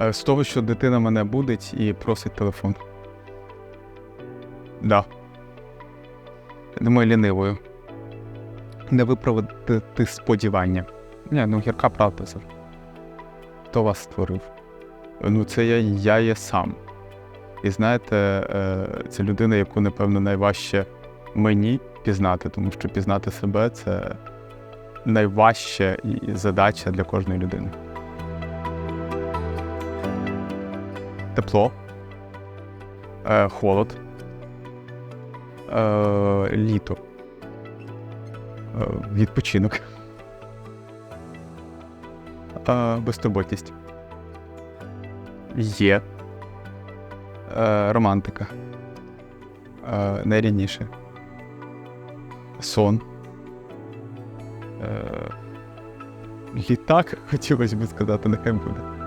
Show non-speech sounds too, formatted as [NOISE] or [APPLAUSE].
Е, З того, що дитина мене будить і просить телефон. Да. Думаю, лінивою. Не виправдати сподівання. Ні, ну гірка правда це. Хто вас створив? Ну, це я, я є сам. І знаєте, е, це людина, яку, напевно, найважче мені пізнати, тому що пізнати себе це найважча задача для кожної людини. Тепло, е, холод, е, літо, е, відпочинок, е, безтурботність. Є. Е, романтика. Е, найрідніше. Сон. Е, літак, [LAUGHS] хотілося б сказати, нехай буде.